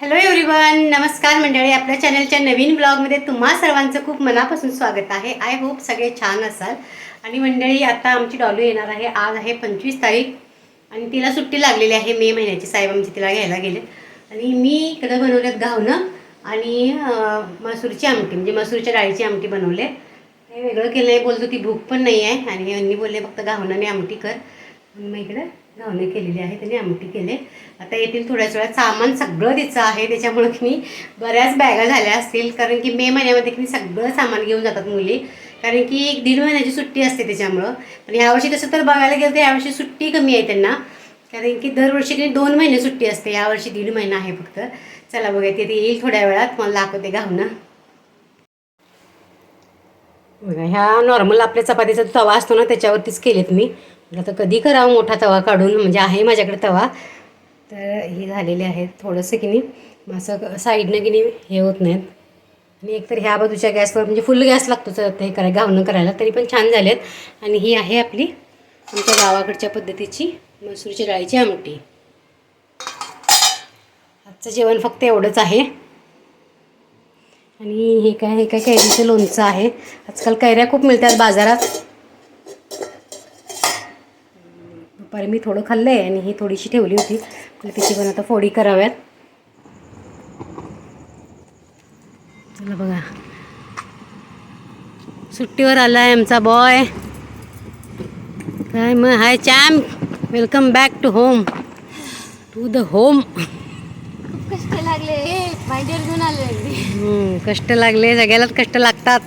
Hello everyone नमस्कार मंडळी. आपल्या चॅनलच्या नवीन ब्लॉगमध्ये तुम्हा सर्वांचं खूप मनापासून स्वागत आहे. आय होप सगळे छान असाल. आणि मंडळी आता आमची डॉलू येणार आहे. आज आहे पंचवीस तारीख आणि तिला सुट्टी लागलेली आहे. मे महिन्याची साहेब आमची तिला घ्यायला गेले. आणि मी इकडं बनवल्यात घावणं आणि मसूरची आमटी म्हणजे मसूरच्या डाळीची आमटी बनवले. हे वेगळं केलं आहे बोलतो ती भूक पण नाही आहे. आणि यांनी बोलले फक्त घावणं आणि आमटी कर. मग इकडं घावणे केलेली आहे त्यांनी आमटी केले. आता येथील थोड्याच वेळात सामान सगळं तिचं आहे त्याच्यामुळे की बऱ्याच बॅगा झाल्या असतील. कारण की मे महिन्यामध्ये की सगळं सामान घेऊन जातात मुली. कारण की एक दीड महिन्याची सुट्टी असते त्याच्यामुळं. पण यावर्षी तसं तर बघायला गेलं तर यावर्षी सुट्टी कमी आहे त्यांना. कारण की दरवर्षी की दोन महिने सुट्टी असते. यावर्षी दीड महिना आहे फक्त. चला बघा ते येईल थोड्या वेळात. मला दाखवते घावणं. बघा ह्या नॉर्मल आपल्या चपातीचा तवा असतो ना त्याच्यावरतीच केलेत मी. आता कधी करावं मोठा तवा काढून म्हणजे आहे माझ्याकडे तवा. तर हे झालेले आहेत थोडंसं की नाही मग असं साईडनं की नाही हे होत नाहीत. आणि एकतर ह्या बाजूच्या गॅसवर म्हणजे फुल गॅस लागतो तर ते कराय घावणं करायला तरी पण छान झालेत. आणि ही आहे आपली आमच्या गावाकडच्या पद्धतीची मसूरची डाळीची आमटी. आजचं जेवण फक्त एवढंच आहे. आणि हे काय हे काय कैरीचं लोणचं आहे. आजकाल कैऱ्या खूप मिळतात बाजारात. दुपारी मी थोडं खाल्लं आहे आणि ही थोडीशी ठेवली होती. तर तिची पण आता फोडी कराव्यात. चला बघा. सुट्टीवर आला आहे आमचा बॉय काय मग? Hi champ welcome back to home to the home कष्ट लागले. घेऊन आले. कष्ट लागले. सगळ्यालाच कष्ट लागतात.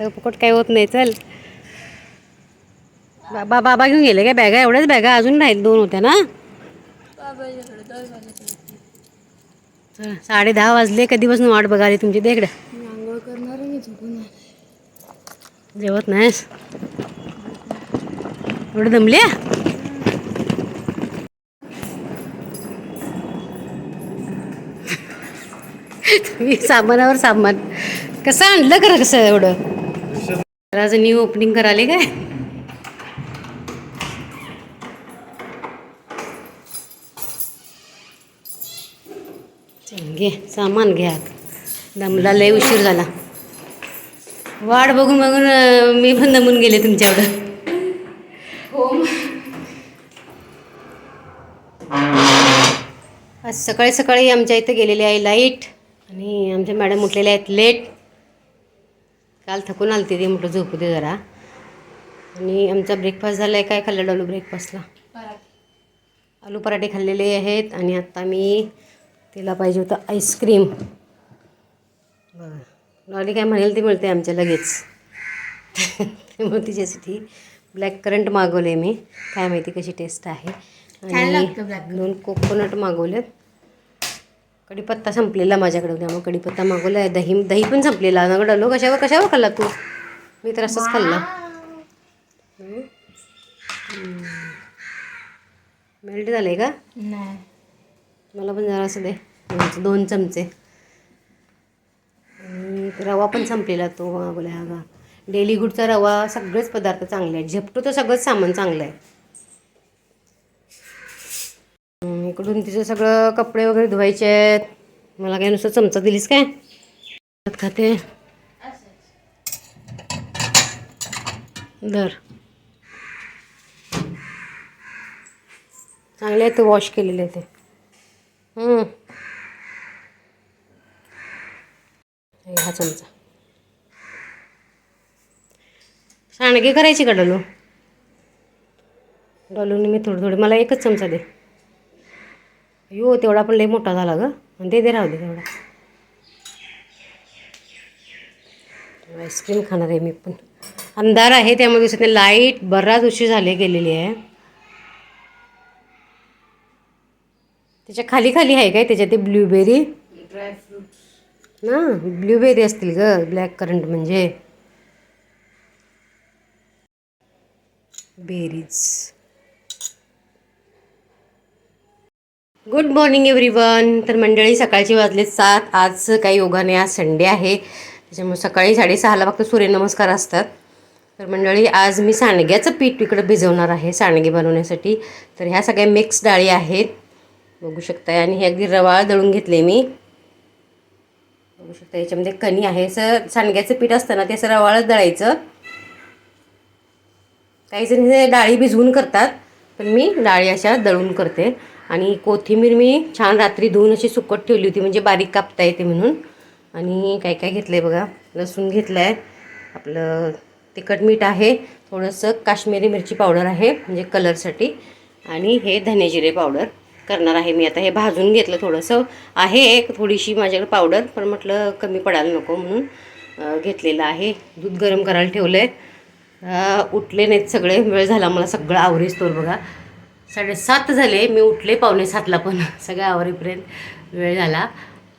फुकट काही होत नाही. चल. बाबा बाबा घेऊन गेले काय? बॅगा एवढ्याच बॅगा अजून नाहीत दोन होत्या ना? साडे दहा वाजले कधीपासून वाट बघाली तुमची? दे इकडे. आंघोळ करणार मी झोपून जेवत नाहीस? एवढं दमले तुम्ही सामानावर सामान. कसं आणलं खरं कसं एवढं? न्यू ओपनिंग कराले काय? घे सामान घ्या. दमला लय उशीर झाला. वाट बघून बघून मी पण दमून गेले तुमच्याकडं. आज सकाळी सकाळी आमच्या इथं गेलेली आहे लाइट आणि आमच्या मॅडम उठलेल्या आहेत लेट. काल थकून आलती ती म्हटलं झोपू दे जरा. आणि आमचा ब्रेकफास्ट झाला आहे काय खाल्लं डॉलू ब्रेकफास्टला आलू पराठे खाल्लेले आहेत आणि आत्ता मी तिला पाहिजे होतं आईस्क्रीम. बरं डॉली काय म्हणेल ते मिळते आमच्या लगेच. त्यामुळे तिच्यासाठी ब्लॅक करंट मागवले मी. काय माहिती कशी टेस्ट आहे. black दोन कोकोनट मागवलेत. कढीपत्ता संपलेला माझ्याकडे त्यामुळे कढीपत्ता मागवला आहे दही दही पण संपलेला. ना डलो कशावर कशावर खाल्ला तू? मी तर असंच खाल्ला. मेल्ट झालं आहे का? मला पण जरा असं दे. दोन- दोन चमचे. आणि रवा पण संपलेला तो बोला हा डेली गुडचा रवा सगळेच पदार्थ चांगले आहेत. झेपटो तर सगळंच सामान चांगलं आहे. इकडून तिचं सगळं कपडे वगैरे धुवायचे आहेत. मला काय नुसतं चमचा दिलीस काय? खाते. दर चांगले आहेत ते वॉश केलेले ते. हा चमचा. सांडगी करायची का डलू? डलूने मी थोडं थोडी मला एकच चमचा दे. यो तेवढा पण लई मोठा झाला ग. दे दे राहू दे तेवढा. आईस्क्रीम खाणार आहे मी पण. अंधार आहे त्यामुळे दिसत नाही. लाइट बराच उशीर झाले गेलेली आहे. त्याच्याखाली खाली आहे काय? त्याच्यात ते ब्लूबेरी. ड्रायफ्रूट ना? ब्ल्यूबेरी असतील ग ब्लॅक करंट म्हणजे. बेरीज. गुड मॉर्निंग एव्हरीवन तर मंडळी सकाळची वाजले सात. आज काही योगा नाही आज संडे आहे. त्याच्यामुळे सकाळी साडेसहाला फक्त सूर्यनमस्कार असतात. तर मंडळी आज मी सांडग्याचं पीठ इकडं भिजवणार आहे सांडगे बनवण्यासाठी. तर ह्या सगळ्या मिक्स डाळी आहेत. बघू शकताय. आणि हे अगदी रवाळ दळून घेतले मी. बघू शकता याच्यामध्ये कणी आहे. असं सांडग्याचं पीठ असतं ना ते असं रवाळच दळायचं. काही जण हे डाळी भिजवून करतात पण मी डाळी अशा दळून करते. आणि कोथिंबीर मी छान रात्री धुवून अशी सुकट ठेवली होती म्हणजे बारीक कापता येते म्हणून. आणि काय काय घेतलं आहे बघा लसूण घेतलं आहे आपलं तिखट मीठ आहे थोडंसं काश्मीरी मिरची पावडर आहे म्हणजे कलरसाठी. आणि हे धनेजिरे पावडर. करणार आहे मी. आता हे भाजून घेतलं थोडंसं. आहे एक थोडीशी माझ्याकडे पावडर पण म्हटलं कमी पडायला नको म्हणून घेतलेलं आहे. दूध गरम करायला ठेवलं आहे उठले नाहीत सगळे. वेळ झाला मला सगळं आवरीस तोर बघा. साडेसात झाले. मी उठले पावणे सातला पण. सगळं आवरेपर्यंत वेळ झाला.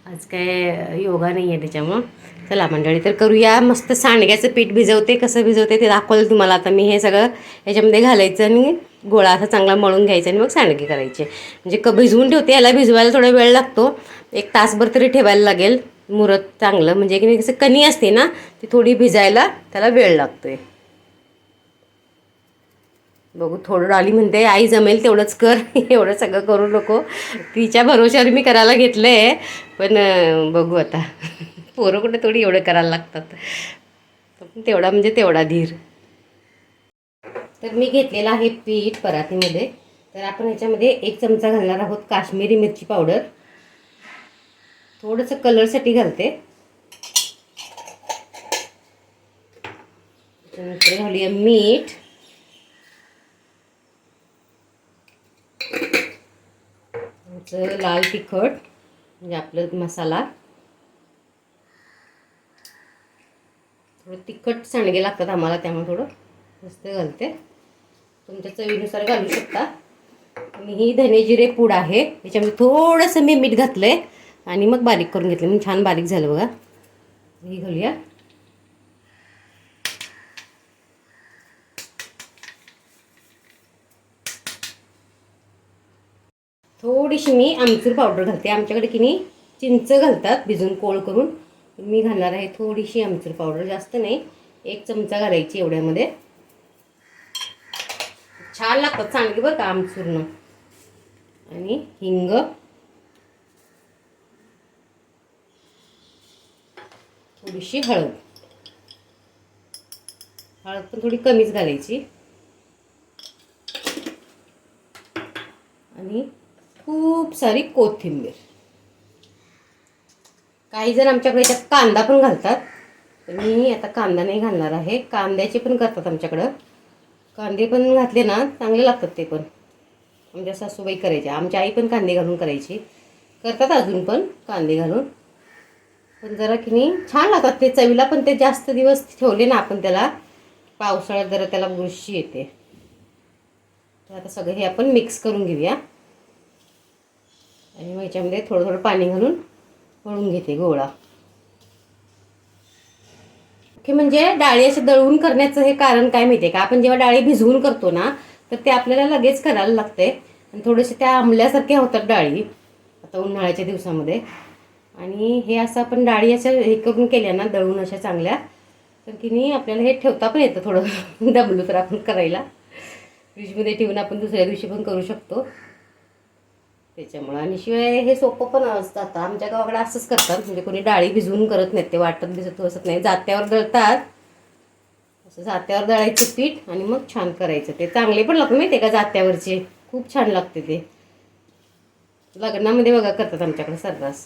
आज काय योगा नाही आहे त्याच्यामुळं. चला मंडळी तर करूया. मस्त सांडग्याचं पीठ भिजवते. कसं भिजवते ते दाखवलं तुम्हाला. आता मी हे सगळं ह्याच्यामध्ये घालायचं आणि गोळा असा चांगला मळून घ्यायचा आणि मग सांडगे करायचे. म्हणजे क भिजवून ठेवते याला भिजवायला थोडा वेळ लागतो. एक तासभर तरी ठेवायला लागेल मुरत चांगलं. म्हणजे की नाही कसं कणी असते ना ती थोडी भिजायला त्याला वेळ लागतोय. बघू थोडं डॉली म्हणते आई जमेल तेवढंच कर. एवढं सगळं करू नको. तिच्या भरोश्यावर मी करायला घेतलं आहे पण बघू आता. पोरं कुठे थोडी एवढं करायला लागतात. तेवढा म्हणजे तेवढा धीर. तर मी घेतलेलं आहे पीठ परातीमध्ये. तर आपण ह्याच्यामध्ये एक चमचा घालणार आहोत काश्मीरी मिरची पावडर. थोडंसं कलरसाठी घालते. त्याच्यानंतर घालूया मीठ. लाल तिखट म्हणजे आपलं मसाला. थोडं तिखट सांडगे लागतात आम्हाला त्यामुळे थोडं मस्त घालते. तुमच्या चवीनुसार घालू शकता. आणि ही धने जिरे पूड आहे. याच्यामध्ये थोडंसं मी मीठ घातलं आहे आणि मग बारीक करून घेतलं मी म्हणजे छान बारीक झालं बघा. ही घालूया. थोडीशी मी आमचूर पावडर घालते. आमच्याकडे की नाही चिंच घालतात भिजून कोळ करून. मी घालणार आहे थोडीशी आमचूर पावडर. जास्त नाही. एक चमचा घालायची एवढ्यामध्ये. छान लागतात सांडगे बरं का आमचूरनं. आणि हिंग. थोडीशी हळद. हळद पण थोडी कमीच घालायची. आणि खूप सारी कोथिंबीर. काही जण आमच्याकडे त्यात कांदा पण घालतात. तर मी आता कांदा नाही घालणार आहे. कांद्याचे पण करतात आमच्याकडं. कांदे पण घातले ना चांगले लागतात ते पण. आमच्या सासूबाई करायच्या. आमच्या आई पण कांदे घालून करायची. करतात अजून पण कांदे घालून. पण जरा की नाही छान लागतात ते चवीला पण ते जास्त दिवस ठेवले ना आपण त्याला पावसाळ्यात जरा त्याला बुरशी येते. तर आता सगळं हे आपण मिक्स करून घेऊया. आणि मग याच्यामध्ये थोडं थोडं पाणी घालून वळून घेते गोळा. हे म्हणजे डाळी असे दळून करण्याचं हे कारण काय माहिती आहे का? आपण जेव्हा डाळी भिजवून करतो ना तर ते आपल्याला लगेच करायला लागते. आणि थोडेसे त्या आंबल्यासारख्या होतात डाळी आता उन्हाळ्याच्या दिवसामध्ये. आणि हे असं आपण डाळी अशा हे करून केल्या ना दळून अशा चांगल्या तर की नाही आपल्याला हे ठेवता पण येतं थोडं. दमलो तर आपण करायला. फ्रीजमध्ये ठेवून आपण दुसऱ्या दिवशी पण करू शकतो. त्याच्यामुळं. आणि शिवाय हे सोपं पण असतं आता. आमच्या गावाकडे असंच करतात. म्हणजे कोणी डाळी भिजवून करत नाहीत. ते वाटत भिजत बसत नाही. जात्यावर दळतात. असं जात्यावर दळायचं पीठ आणि मग छान करायचं. ते चांगले पण लागतं माहिती आहे का जात्यावरचे? खूप छान लागते ते. लग्नामध्ये बघा करतात आमच्याकडे सर्रास.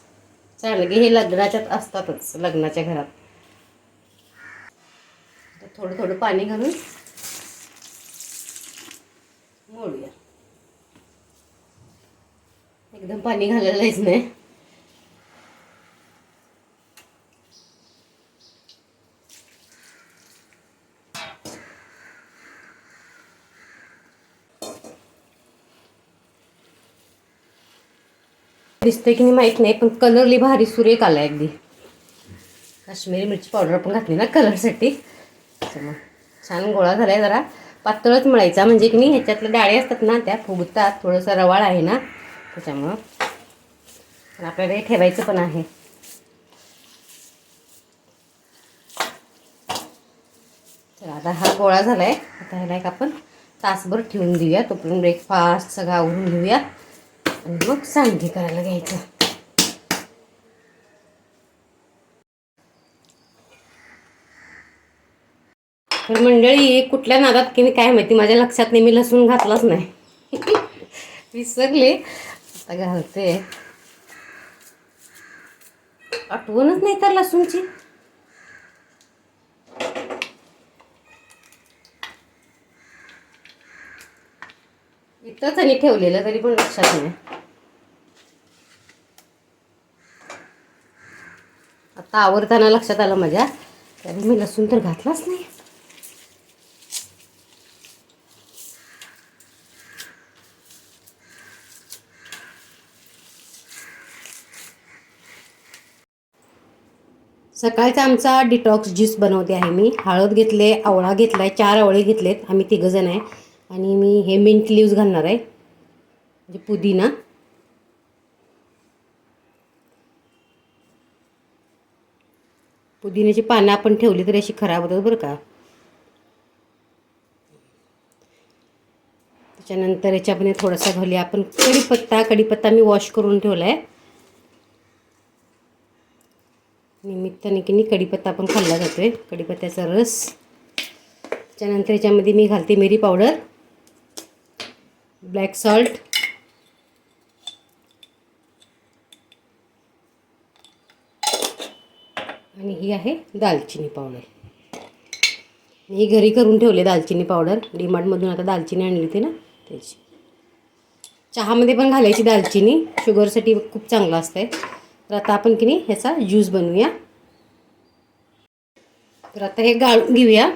चांगले हे लग्नाच्यात असतातच लग्नाच्या घरात. तर थोडं थोडं पाणी घालून मोडूया. एकदम पाणी घालायलाच नाही. दिसतंय की नाही माहीत नाही पण कलरली भारी सुरेख आला अगदी. काश्मीरी मिरची पावडर पण घातली ना कलरसाठी छान गोळा झाला आहे जरा. पातळच मळायचा म्हणजे की नाही ह्याच्यातल्या डाळी असतात ना त्या फुगतात थोडंसं रवाळ आहे ना. त्याच्यामुळं. पण आपल्याला हे ठेवायचं पण आहे. तर आता हा गोळा झाला आहे आता ह्याला एक आपण तासभर ठेवून देऊया. तो पण ब्रेकफास्ट सगळं आवरून घेऊया. आणि मग सांडगे करायला घ्यायचं. तर मंडळी कुठल्या नादात की काय माहिती? माझ्या लक्षात नाही मी लसूण घातलाच नाही. विसरले. आता घालते आठवणच नाही तर लसूणची. इथंच आणि ठेवलेलं तरी पण लक्षात नाही. आता आवडताना लक्षात आलं माझ्या. तरी मी लसूण तर घातलाच नाही. सकाळचा आमचा डिटॉक्स ज्यूस बनवते आहे मी. हळद घेतले आवळा घेतला आहे चार आवळे घेतलेत. आम्ही तिघंजण आहे. आणि मी हे मिंट लिव्ज घालणार आहे. म्हणजे पुदिना. पुदिन्याची पानं आपण ठेवली तरी अशी खराब होतात बरं का. त्याच्यानंतर याच्यामध्ये थोडासा घालूया आपण कढीपत्ता कढीपत्ता मी वॉश करून ठेवला आहे निमित्ताने की नाही कढीपत्ता पण खाल्ला जातो आहे कढीपत्त्याचा रस. त्याच्यानंतर याच्यामध्ये मी घालते मिरी पावडर. ब्लॅक सॉल्ट आणि ही आहे दालचिनी पावडर. ही घरी करून ठेवले दालचिनी पावडर. डीमार्टमधून आता दालचिनी आणली होती ना त्याची. चहामध्ये पण घालायची दालचिनी. शुगरसाठी खूप चांगलं असतं आहे तर आता आपण की नाही ह्याचा ज्यूस बनवूया. तर आता हे गाळून घेऊया.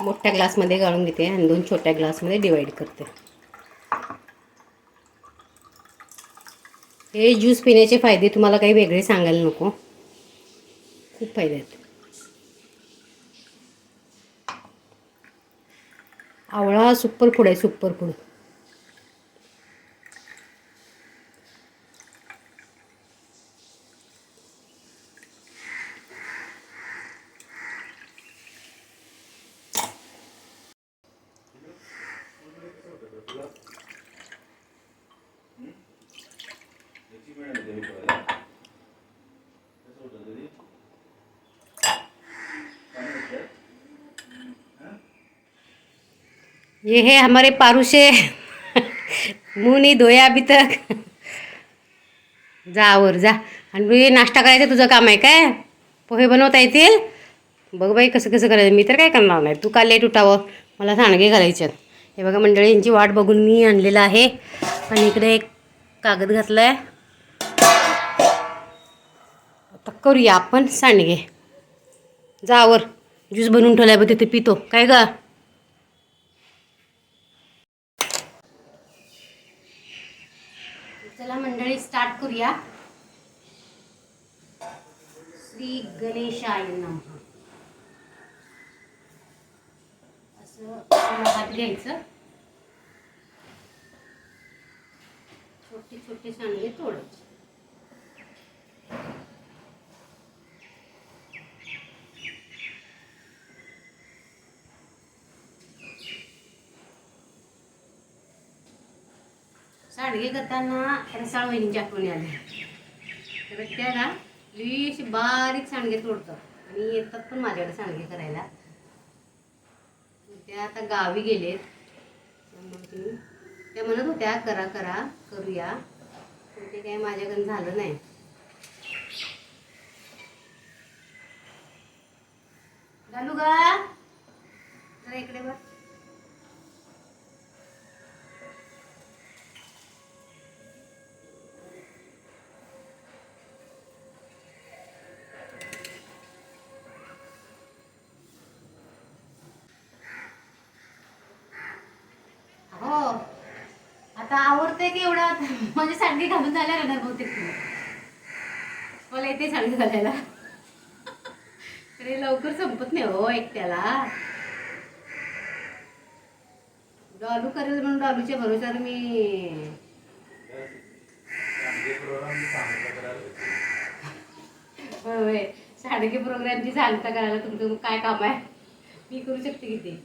मोठ्या ग्लासमध्ये गाळून घेते आणि दोन छोट्या ग्लासमध्ये डिवाईड करते. हे ज्यूस पिण्याचे फायदे तुम्हाला काही वेगळे सांगायला नको. खूप फायदे आहेत. आवळा सुपर फूड आहे सुपर फूड. ये है हमारे पारुशे मुँह नहीं धोया अभी तक। जा वर जा। आणि बी नाश्ता करायचं तुझं काम आहे काय? पोहे बनवता येतील? बघ बाई कसं कसं करायचं? मी तर काय करणार नाही. तू का लेट उठावं? मला सांडगे घालायचे हे बघा मंडळी यांची वाट बघून मी आणलेलं आहे. आणि इकडे एक कागद घातला आहे आता करूया आपण सांडगे. जावर ज्यूस बनवून ठेवल्या बघ तिथे पितो. काय ग चला मंडळी स्टार्ट करूया. श्री गणेशाय नम. असं असं हात घ्यायचं. छोटे छोटे सांडगे तोडायचे. सांडगे करताना रसाळ वहिनीच्या आठवणी आल्या तर त्या ना लिशी बारीक सांडगे तोडतात आणि येतात पण माझ्याकडे सांडगे करायला. त्या आता गावी गेलेत. त्यामुळे त्या म्हणत होत्या करा करा करूया. पण ते काही माझ्याकडून झालं नाही. घालू का जरा इकडे बघ. आवडते की एवढा? म्हणजे सांडगी घालून झाल्या राहणार बहुतेक मला येते सांडगी घालायला. तरी लवकर संपत नाही हो एकट्याला. डॉलू करेल म्हणून डॉलूच्या भरोशावर मी होय सांडगे प्रोग्रामची सांगता करायला तुमचं काय काम आहे? मी करू शकते किती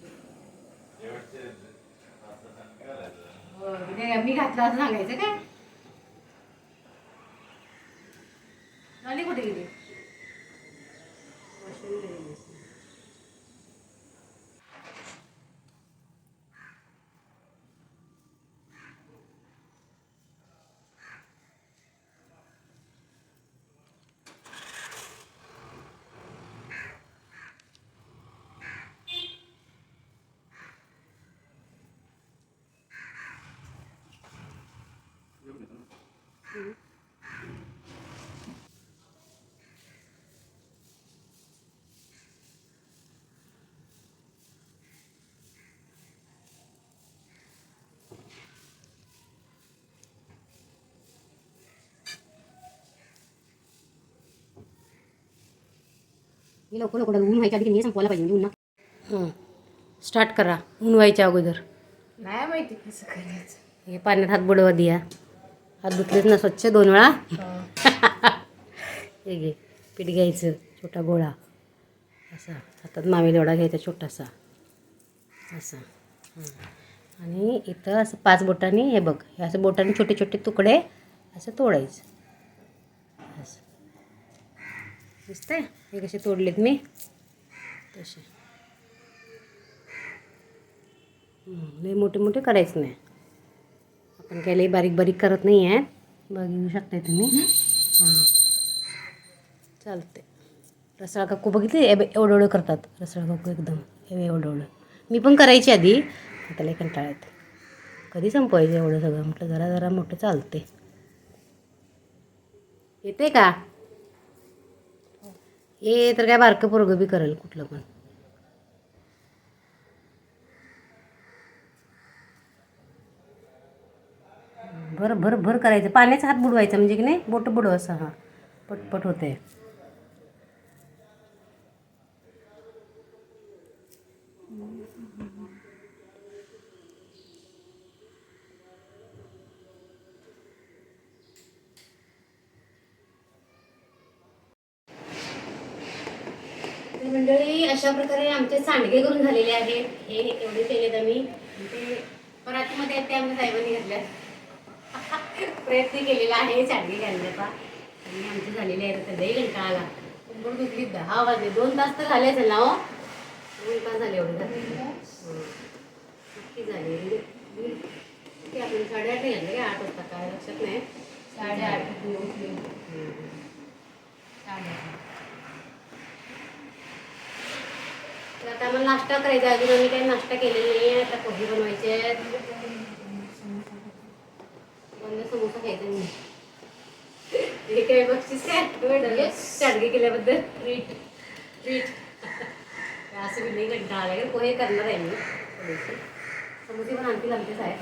म्हणजे मी घातला असं सांगायचं काय? झाली कुठे गेली गेली? हे लवकर लवकर ऊन व्हायच्या आधी हे संपवायला पाहिजे ऊन ना स्टार्ट करा ऊन व्हायच्या अगोदर. नाही माहिती कसं करायचं. हे पाण्यात हात बुडवा दिया. हात धुतलेच ना स्वच्छ दोन वेळा. हे. घे पीठ घ्यायचं छोटा गोळा. असा हातात मावेल एवढा घ्यायचा छोटासा. असा. आणि इथं असं पाच बोटांनी हे बघ हे असं बोटांनी छोटे छोटे तुकडे असं तोडायचं. असं. दिसतंय? हे कसे तोडलेत मी? तसे. लय मोठे मोठे करायचं नाही. आपण काय लई बारीक बारीक करत नाही आहे बघू शकताय तुम्ही. हां. चालते रसाळ काकू बघितले? एव- एवढं एवढं करतात. रसाळ काकू एकदम. हे एवढं एवढं मी पण करायची आधी. आता लई कंटाळा येते कधी संपवायचं एवढं सगळं? म्हटलं जरा जरा मोठं चालते येते का? हे तर काय बारकं पोरगं बी करेल कुठलं पण. भर भर भर करायचं. पाण्याचा हात बुडवायचा म्हणजे की नाही? बोट बुडव असं हां. पटपट होते मंडळी अशा प्रकारे आमचे सांडगे करून झालेले आहेत. हे एवढे केलेत आम्ही. ते परातीमध्ये त्यामध्ये साहेबांनी घातल्यात. प्रयत्न केलेला आहे सांडगे घालण्याचा आणि आमचे झालेले आहेत आता दही घंटा आला कुंभड दुखली दहा वाजले. दोन तास तर झाले असेल ना हो? दोन तास झाले एवढे झाले. नक्की झाले? म्हणजे किती आपण साडेआठ घातले काय आठ वाजता काय? लक्षात नाही? साडेआठ. तर आता आम्हाला नाश्ता करायचा आहे. अजून आम्ही काही नाश्ता केलेला नाही आहे. आता पोहे बनवायचे आहेत. बंद समोसा खायचा नाही हे काय बक्षीस काय? चाडगे केल्याबद्दल. ट्रीट ट्रीट असं मी नाही कंटाळा आला का पोहे करणार आहे मी. समोसे पण आणतील आमचे साहेब.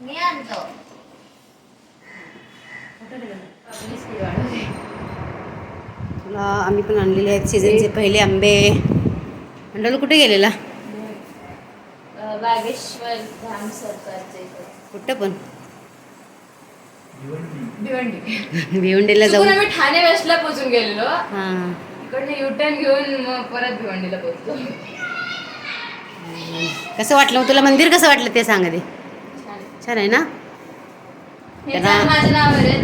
मी आणतो. आम्ही पण आणलेले आहेत सीझनचे पहिले आंबे. मंडळ कुठे गेलेला? बागेश्वर धाम सरकारचे. कुठं पण? भिवंडी. भिवंडीला जाऊ आम्ही ठाणे वेस्टला पोहोचून गेलेलो. हां. इकडनं युटर्न घेऊन मग परत भिवंडीला पोहोचलो. कसं वाटलं मग तुला? मंदिर कसं वाटलं ते सांग आधी. छान. आहे ना? हे माझं नाव आहे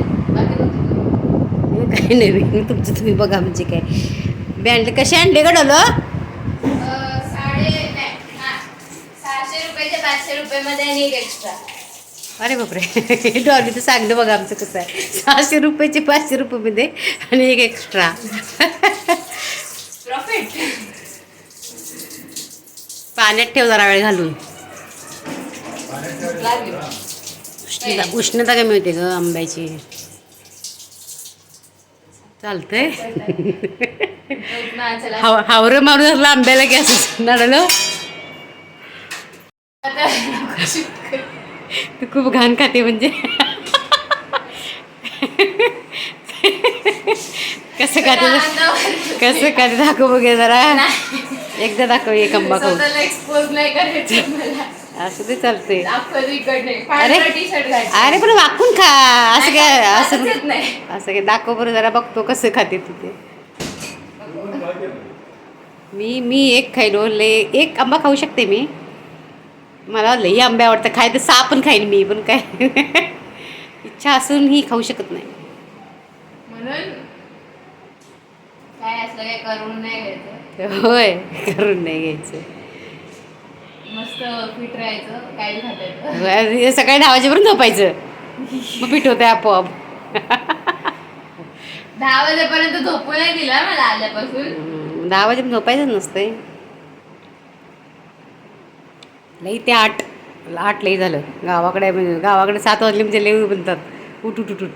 काही नवीन तुमचं तुम्ही बघा म्हणजे काय. बँड कसे आणले का डोलो? साडे नाही, हा. सहाशे रुपयाचे पाचशे रुपयामध्ये आणि एक एक्स्ट्रा अरे बापरे. डॉली तर सांगलं बघा आमचं कसं आहे. सहाशे रुपयाचे पाचशे रुपयेमध्ये आणि एक एक्स्ट्रा प्रॉफिट पाण्यात ठेव जरा वेळ घालून. उष्णता उष्णता कमी होते ग आंब्याची. चालतंय. हाव हावरं मारून आंब्याला गॅस नडलं आता तू खूप घाण खाते म्हणजे. कसं खाते कसं खाते? दाखव बघे जरा. एकदा दाखव एक आंबा खाऊ स्वतःला एक्सपोज नाही करायचं मला. असं ते चालते अरे अरे पण वाकून खा. असं काय असं नाही. असं काय दाखव बरं जरा बघतो कसं खाते तू ते. मी मी एक खाईलो लय एक आंबा खाऊ शकते मी. मला लई आंबे आवडतं खाय तर सहा पण खाईन मी पण काय? इच्छा असूनही खाऊ शकत नाही. म्हणून काय असलं काय करून नाही घ्यायचं. होय करून नाही घ्यायचं. मस्त फिट राहायचं काय बी खाता येतं होय, सकाळी दहा वाजेपर्यंत झोपायचं. मग पीठ होते आपोआप. दहा वाजेपर्यंत झोपू नाही दिला मला आल्यापासून. दहा वाजेपर्यंत झोपायचं नसतंय. लई ते आठ आठ लई झालं. गावाकडे गावाकडे सात वाजले म्हणजे लई म्हणतात उठ उठ उठ उठ.